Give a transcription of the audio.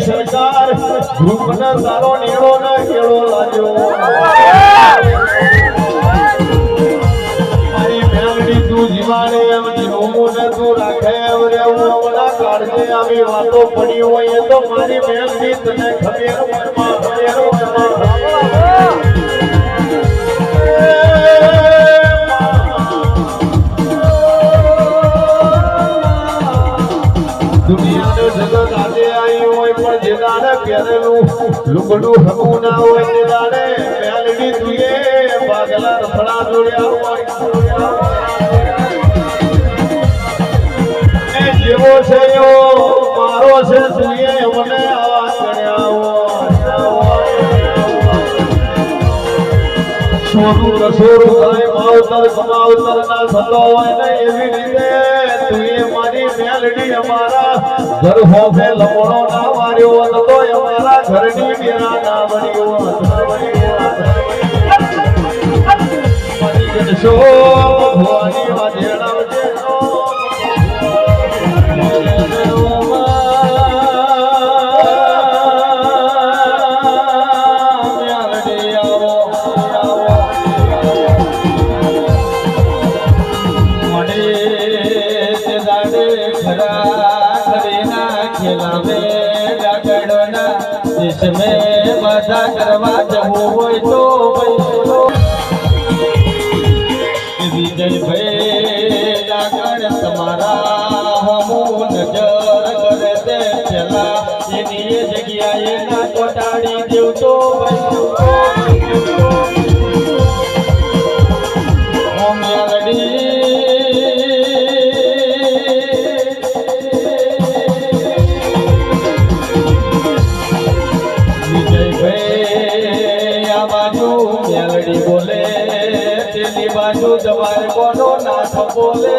સરકાર ભૂખને તારો નેળો ને કેળો લાગ્યો મારી મેલડી તું ને તું રાખે એમ રહેવું હમણાં કાળજે વાતો પડી હોય તો મારી મેલડી પણ જે દાડે પહેરેલું લુગડું હમું ના હોય તે દાડે મેલડી તુએ રફડા જોડ્યા હોય જેવો છે એવો, મારો છે તુએ મને આવા ગણ્યા સોનું રસોડું થાય, માવતર કમાવતર ના થતો હોય ને એવી રીતે તું એ મારી મેલડી અમારા. ઘર હોફે લમણો ના માર્યો હોત અમારા ઘરની બેરા ના બન્યો હોત. ભવાની વાજેણાવજે તે દાડે ખરા કરવા જવું હોય તો ભાઈ તે એની એ જગ્યાએ ના કોટાડી દેવતો ભાઈ શોભે આ બાજુ મેલડી બોલે તેની બાજુ જવાર કોનો નાથ બોલે